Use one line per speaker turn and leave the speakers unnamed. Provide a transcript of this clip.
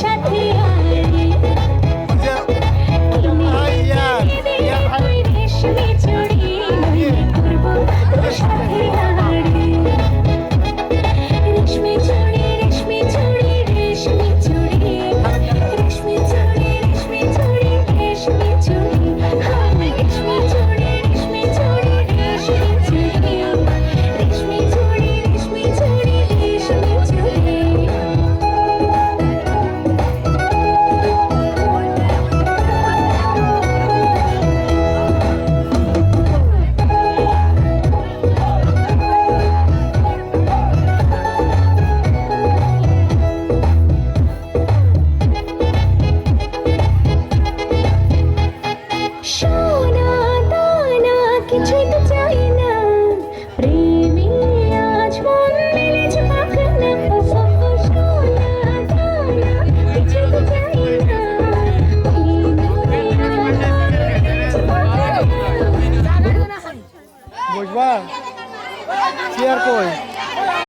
সাথী
বসবা? Chair কই?